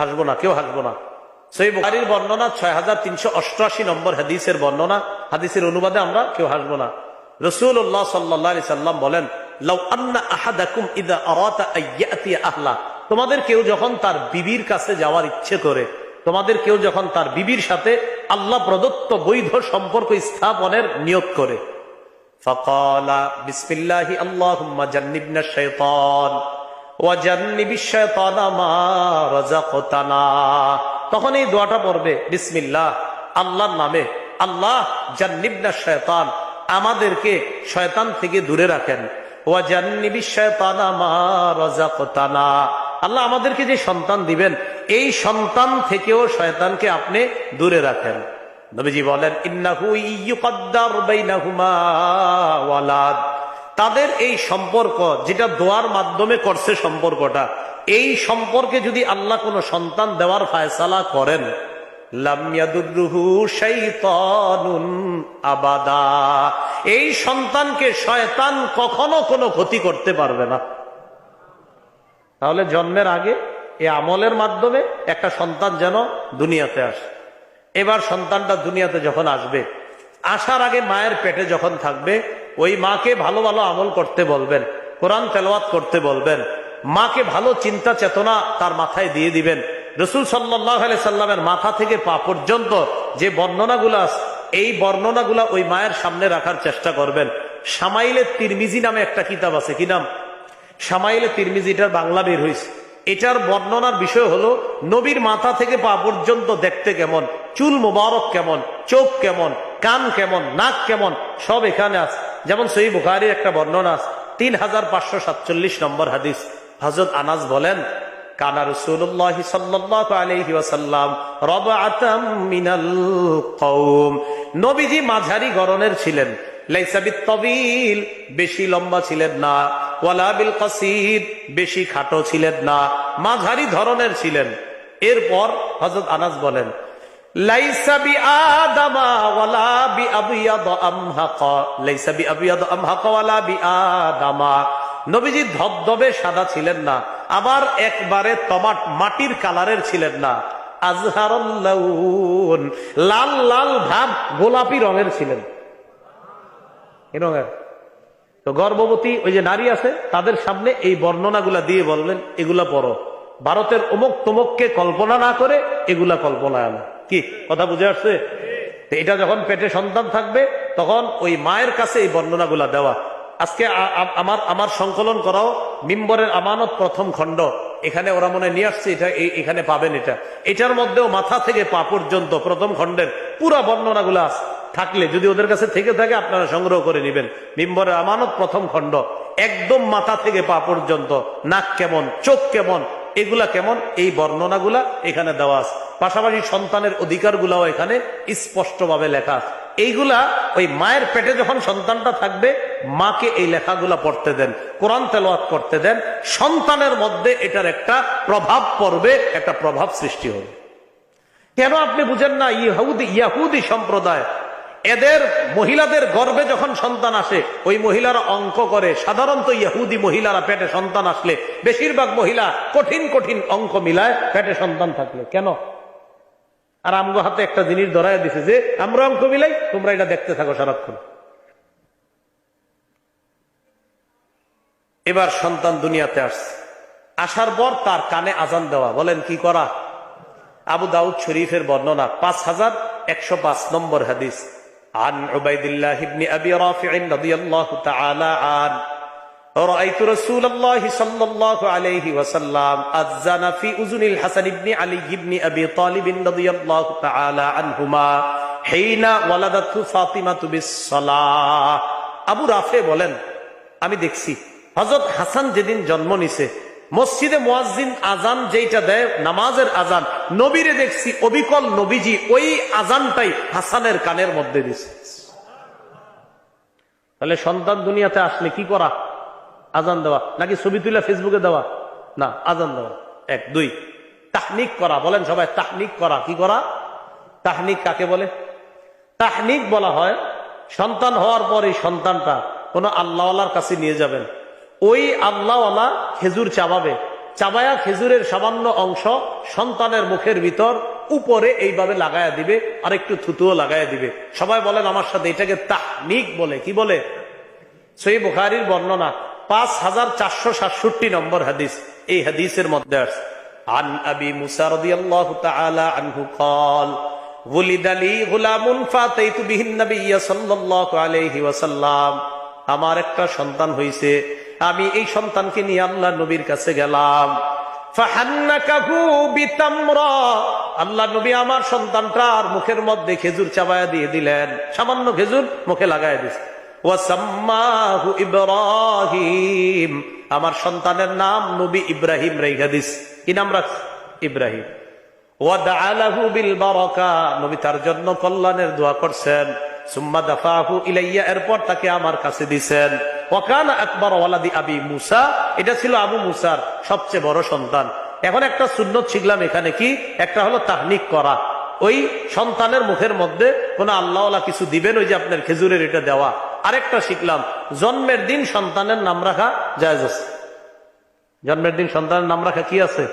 হাসবো না, কেউ হাসবো না। সেই বুখারির বর্ণনা ছয় হাজার তিনশো অষ্টআশি নম্বর হাদিসের বর্ণনা। হাদিসের অনুবাদে আমরা কেউ হাসবো না। রসুল্লাহ সাল্লি সাল্লাম বলেন তোমাদের কেউ যখন তার বিবির কাছে যাওয়ার ইচ্ছে করে, তোমাদের কেউ যখন তার বিবির সাথে আল্লাহ প্রদত্ত বৈধ সম্পর্ক স্থাপনের নিয়োগ করে। ফকালা, বিসমিল্লাহি আল্লাহ শৈতান। তখন এই দোয়াটা পড়বে, বিসমিল্লাহ, আল্লাহর নামে। আল্লাহ জান্নিবনা শয়তান, আমাদেরকে শয়তান থেকে দূরে রাখেন। আল্লাহ আমাদেরকে যে সন্তান দিবেন, এই সন্তান থেকেও শয়তানকে আপনি দূরে রাখেন। নবীজি বলেন, ইন্নাহু ইয়ুকাদ্দার বাইনাহুমা ওয়ালাদ। তাদের এই সম্পর্ক যেটা দোয়ার মাধ্যমে করছে সম্পর্কটা, এই সম্পর্কে যদি আল্লাহ কোনো সন্তান দেওয়ার ফায়সালা করেন আবাদা। এই সন্তানকে শয়তান কখনো কোনো ক্ষতি করতে পারবে না। তাহলে জন্মের আগে এই আমলের মাধ্যমে একটা সন্তান যেন দুনিয়াতে আসে। এবার সন্তানটা দুনিয়াতে যখন আসবে, আসার আগে মায়ের পেটে যখন থাকবে ওই মাকে ভালো ভালো আমল করতে বলবেন, কোরআন তেলাওয়াত করতে বলবেন, মাকে ভালো চিন্তা চেতনা তার মাথায় দিয়ে দিবেন। রসুল সাল্লাহ সাল্লামের মাথা থেকে পা পর্যন্ত যে বর্ণনাগুলো এই বর্ণনাগুলা ওই মায়ের সামনে রাখার চেষ্টা করবেন। সামাইলে তিরমিজি নামে একটা কিতাব আছে, কি নাম? সামাইলে তিরমিজিটার বাংলা বের হয়েছে এটার বর্ণনার বিষয় হলো, নবীর মাথা থেকে পা পর্যন্ত দেখতে কেমন, চুল মোবারক কেমন, চোখ কেমন, কান কেমন, নাক কেমন, সব এখানে আছে। যেমন সই বুখারির একটা বর্ণনা তিন হাজার পাঁচশো সাতচল্লিশ নম্বর হাদিস। হজরত আনাস বলেন মাঝারি ছিলেন। বেশি লম্বা ছিলেন না। ওয়ালা বিল কাসির বেশি খাটো ছিলেন না। মাঝারি ধরনের ছিলেন। এরপর হজরত আনাস বলেন লাইসাবি আদামা ওয়ালা নবীজি ধবধবে সাদা ছিলেন না, আবার একবারে টমাট মাটির কালারের ছিলেন না। আজহারুন লাল লাল ভাব গোলাপি রঙের ছিলেন। তো গর্ভবতী ওই যে নারী আছে, তাদের সামনে এই বর্ণনাগুলা দিয়ে বললেন, এগুলা পড়ো। ভারতের অমুক তমুককে কল্পনা না করে এগুলা কল্পনা আনো। কি? কথা বুঝে আসছে? এটা যখন পেটে সন্তান থাকবে, তখন ওই মায়ের কাছে এই বর্ণনাগুলা দেওয়া। আজকে আমার আমার সংকলন করাও মিম্বরের আমানত প্রথম খণ্ড। এখানে ওরা মনে নিয়ে আসছে, এটা এখানে পাবেন এটা। এটার মধ্যেও মাথা থেকে পা পর্যন্ত প্রথম খণ্ডের পুরা বর্ণনাগুলো আছে থাকলে, যদি ওদের কাছে থেকে থাকে, আপনারা সংগ্রহ করে নেবেন। মিম্বরের আমানত প্রথম খণ্ড। একদম মাথা থেকে পা পর্যন্ত, নাক কেমন, চোখ কেমন, এগুলা কেমন? এই বর্ণনাগুলা এখানে দেওয়া আছে। পাশাপাশি সন্তানের অধিকারগুলাও এখানে স্পষ্টভাবে লেখা এইগুলা ওই মায়ের পেটে যখন সন্তানটা থাকবে, মাকে এই লেখাগুলা পড়তে দেন, কোরআন তেলাওয়াত করতে দেন, সন্তানের মধ্যে এটার একটা প্রভাব পড়বে, একটা প্রভাব সৃষ্টি হবে। কেন আপনি বুঝেন না, ইহুদি, ইয়াহুদি সম্প্রদায়, এদের মহিলাদের গর্ভে যখন সন্তান আসে, ওই মহিলারা অঙ্ক করে, সাধারণত ইহুদি মহিলারা পেটে সন্তান আসলে, বেশিরভাগ মহিলা কঠিন কঠিন অঙ্ক মিলায় পেটে সন্তান থাকলে। কেন? আর আমগো হাতে একটা জিনিস ধরাই দিছে যে আমরা অঙ্ক মিলাই তোমরা এটা দেখতে থাকো সারাক্ষণ এবার সন্তান দুনিয়াতে আসছে আসার পর তার কানে আজান দেওয়া বলেন কি করা আবু দাউদ শরীফের বর্ণনা পাঁচ হাজার একশো পাঁচ নম্বর হাদিস عن عبيد الله بن أبي رافع رضي الله تعالى عنه رأيت رسول الله صلى الله عليه وسلم أذن في أذن الحسن بن علي بن أبي طالب رضي الله تعالى عنهما حين ولدته فاطمة بالصلاة আবু রাফে বলেন আমি দেখছি হজরত হাসান যেদিন জন্ম নিছে মসজিদে মোয়াজ্জিন আজান যেটা দেয় নামাজের আজান নবীরে দেখছি অবিকল নবীজি ওই আজানটাই হাসানের কানের মধ্যে দিছে তাহলে সন্তান দুনিয়াতে আসলে কি করা আজান দেওয়া। নাকি ছবি তুলে ফেসবুকে দেওয়া? না, আজান দেওয়া। এক, দুই। তাহনিক করা, বলেন সবাই, তাহনিক করা। কি করা? তাহনিক কাকে বলে? তাহনিক বলা হয়, সন্তান হওয়ার পর এই সন্তানটা কোন আল্লাহওয়ালার কাছে নিয়ে যাবেন। ওই আল্লাহওয়ালা খেজুর চাবাবে। চাবায়া খেজুরের সামান্য অংশ সন্তানের মুখের ভিতর উপরে এইভাবে লাগায়া দিবে, আর একটু থুতুও লাগায়া দিবে। সবাই বলেন আমার সাথে এটাকে তাহনিক বলে। কি বলে? সই বুখারির বর্ণনা। পাঁচ হাজার চারশো সাতষট্টি নম্বর হাদিস এই হাদিসের মধ্যে আছে عن أبي موسى رضي الله تعالى عنه قال ولد لي غلام فاتيت به النبي صلى الله عليه وسلم আমার একটা সন্তান হইছে আমি এই সন্তানকে নিয়ে আল্লাহ নবীর কাছে গেলাম ফাহান্নাকাহু বিতামরা আল্লাহ নবী আমার সন্তানটার মুখের মধ্যে খেজুর চাবায়া দিয়ে দিলেন সামান্য খেজুর মুখে লাগায় দিছে ওয়াসাম্মাহু ইব্রাহিম। আমার সন্তানের নাম নবী ইব্রাহিম রেখা দিস কি নাম রাখ? ইব্রাহিম। নবী তার জন্য কল্যাণের দোয়া করছেন। সুম্মা দাফাহু ইলাইয়া। এরপর তাকে আমার কাছে দিছেন। ওয়াকানা আকবর ওয়ালাদি আবি মুসা। এটা ছিল আবু মুসার সবচেয়ে বড় সন্তান। এখন একটা সুন্নত শিখলাম এখানে কি? একটা হলো তাহনিক করা। ওই সন্তানের মুখের মধ্যে কোন আল্লাহওয়ালা কিছু দিবেন, ওই যে আপনার খেজুরের এটা দেওয়া। আরেকটা শিখলাম। জন্মের দিন সন্তানের নাম রাখা জায়জ আছে। জন্মের দিন সন্তানের নাম রাখা কি আছে?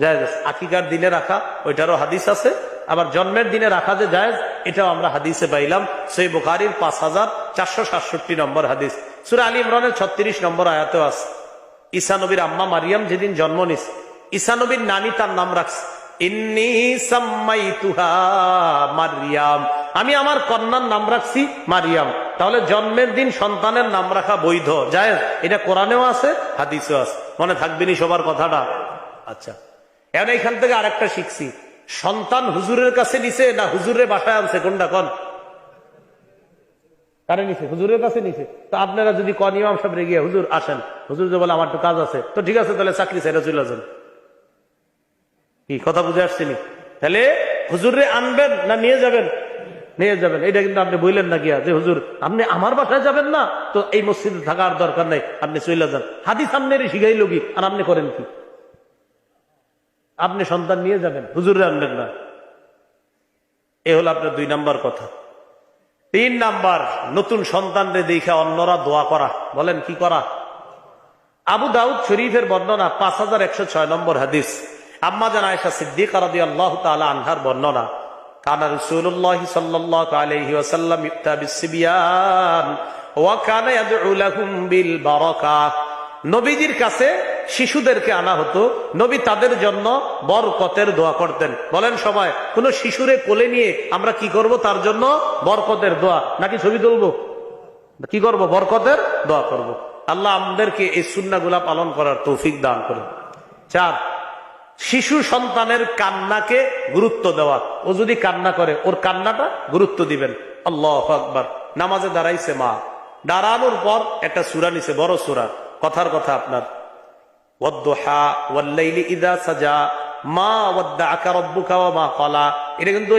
জায়জ আছে। আকিকার দিনে রাখা, ওইটারও হাদিস আছে। আবার জন্মের দিনে রাখা যে জায়জ, এটাও আমরা হাদিসে পাইলাম। সেই বুখারির পাঁচ হাজার চারশো সাতষট্টি নম্বর হাদিস। সুরা আলী ইমরানের ছত্রিশ নম্বর আয়াতেও আছে। ঈসা নবীর আম্মা মারিয়াম যেদিন জন্ম নিস ঈসা নবীর নানি তার নাম রাখছে। ইন্নি সাম্মাইতুহা মারিয়াম। আমি আমার কন্যার নাম রাখছি মারিয়াম। তাহলে জন্মের দিন সন্তানের নাম রাখা বৈধ। যায় এটা কোরআনেও আছে, হাদিসেও আছে। মনে থাকবেনি সবার কথাটা? আচ্ছা। এখন এখান থেকে আরেকটা শিখছি। সন্তান হুজুরের কাছে নিছে না হুজুরের বাসায় আনছে? কোনটা কন? কারে হুজুরের কাছে নিছে। তো আপনারা যদি কন সাহেব রেগে হুজুর, আসেন। হুজুর যে বলে, আমার তো কাজ আছে। তো ঠিক আছে, তাহলে চাকরি ছেড়ে চলে যান। কি, কথা বুঝে আসছিনি? তাহলে হুজুরে আনবেন না নিয়ে যাবেন? নিয়ে যাবেন। এটা কিন্তু আপনি বললেন না গিয়া যে হুজুর, আপনি আমার বাসায় যাবেন না, তো এই মসজিদে থাকার দরকার নাই, আপনি চলে যান। হাদিস সামনে শিখাই লগি আর আপনি করেন কি? আপনি সন্তান নিয়ে যাবেন, হুজুরে আনবেন না। এ হলো আপনার দুই নাম্বার কথা। তিন নাম্বার, নতুন সন্তানরে দেখে অন্যরা দোয়া করা। বলেন কি করা? আবু দাউদ শরীফের বর্ণনা পাঁচ হাজার একশো ছয় নম্বর হাদিস। আম্মা জান সিদ্দিক আল্লাহ তালা আনহার বর্ণনা। নবীজির কাছে শিশুদেরকে আনা হতো। নবী তাদের জন্য বরকতের দোয়া করতেন। বলেন সবাই, কোন শিশুরে কোলে নিয়ে আমরা কি করব? তার জন্য বরকতের দোয়া। নাকি ছবি তুলবো? কি করব? বরকতের দোয়া করব। আল্লাহ আমাদেরকে এই সুন্নাগুলা পালন করার তৌফিক দান করেন। চার শিশু সন্তানের কান্নাকে গুরুত্ব দেওয়া। ও যদি কান্না করে, ওর কান্নাটা গুরুত্ব দিবেন। আল্লাহ আকবার। নামাজে দাঁড়াইছে মা। দাঁড়ানোর পর একটা সুরা নিছে, বড় সুরা। কথার কথা আপনার। সাজা। মা মা এটা কিন্তু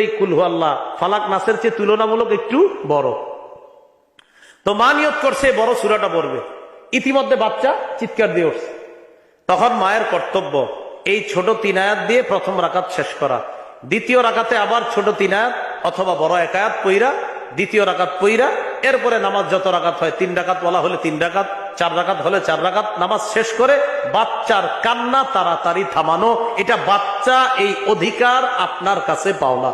ফালাক নাসের চেয়ে তুলনামূলক একটু বড়। তো মা করছে, বড় ইতিমধ্যে বাচ্চা চিৎকার দিয়ে উঠছে। তখন মায়ের কর্তব্য এই ছোট তিন আয়াত দিয়ে প্রথম রাকাত শেষ করা। দ্বিতীয় রাকাতে আবার ছোট তিন আয়াত অথবা বড় একায়াত পইরা দ্বিতীয় রাকাত পইরা এরপরে নামাজ যত রাকাত হয়, তিন রাকাত বলা হলে তিন রাকাত, চার রাকাত হলে চার রাকাত, নামাজ শেষ করে বাচ্চার কান্না তাড়াতাড়ি থামানো, এটা বাচ্চা এই অধিকার আপনার কাছে পাও না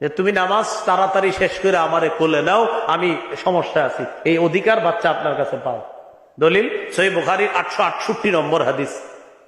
যে তুমি নামাজ তাড়াতাড়ি শেষ করে আমারে কোলে নাও, আমি সমস্যা আছি। এই অধিকার বাচ্চা আপনার কাছে পাও। দলিল সই বুখারির আটশো আটষট্টি নম্বর হাদিস।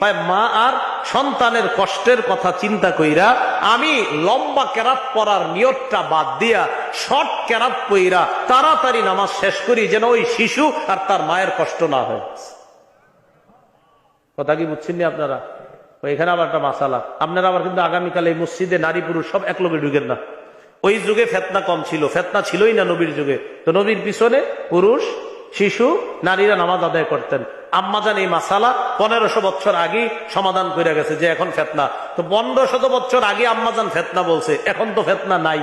মা আর সন্তানের কষ্টের কথা চিন্তা কইরা, আমি লম্বা ক্যারাপ পরার নিয়তটা বাদ দিয়া, শর্ট ক্যারাপ কইরা তাড়াতাড়ি নামাজ শেষ করি, যেন ওই শিশু আর তার মায়ের কষ্ট না হয়। কথা কি বুঝছেন আপনারা? এখানে আবার একটা মাসালা। আপনারা আবার কিন্তু আগামীকালে এই মসজিদে নারী পুরুষ সব এক লোকে ঢুকেন না। ওই যুগে ফেতনা কম ছিল। ফেতনা ছিলই না নবীর যুগে। তো নবীর পিছনে পুরুষ শিশু, নারীরা নামাজ আদায় করতেন। আম্মাজান এই মাসালা পনেরোশো বছর আগে সমাধান করে গেছে যে এখন ফেতনা। তো পনেরো শত বছর আগে আম্মাজান ফেতনা বলছে, এখন তো ফেতনা নাই।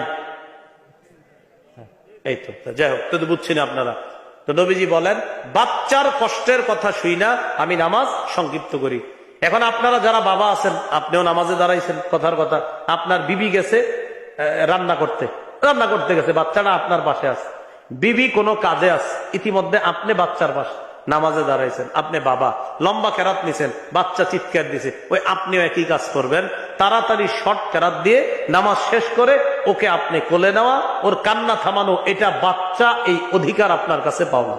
এই তো যাই হোক, তো বুঝছি না আপনারা। তো নবীজি বলেন, বাচ্চার কষ্টের কথা শুই না, আমি নামাজ সংক্ষিপ্ত করি। এখন আপনারা যারা বাবা আছেন, আপনিও নামাজে দাঁড়াইছেন, কথার কথা। আপনার বিবি গেছে রান্না করতে। রান্না করতে গেছে, বাচ্চাটা আপনার পাশে আছে। বিবি কোনো কাজে আছে। ইতিমধ্যে আপনি বাচ্চার বাস, নামাজে দাঁড়াইছেন, আপনি বাবা, লম্বা কেরাত নিছেন, বাচ্চা চিৎকার দিছে, ওই আপনিও একই কাজ করবেন, তাড়াতাড়ি শর্ট কেরাত দিয়ে নামাজ শেষ করে ওকে আপনি কোলে নেওয়া, ওর কান্না থামানো, এটা বাচ্চা এই অধিকার আপনার কাছে পাওয়া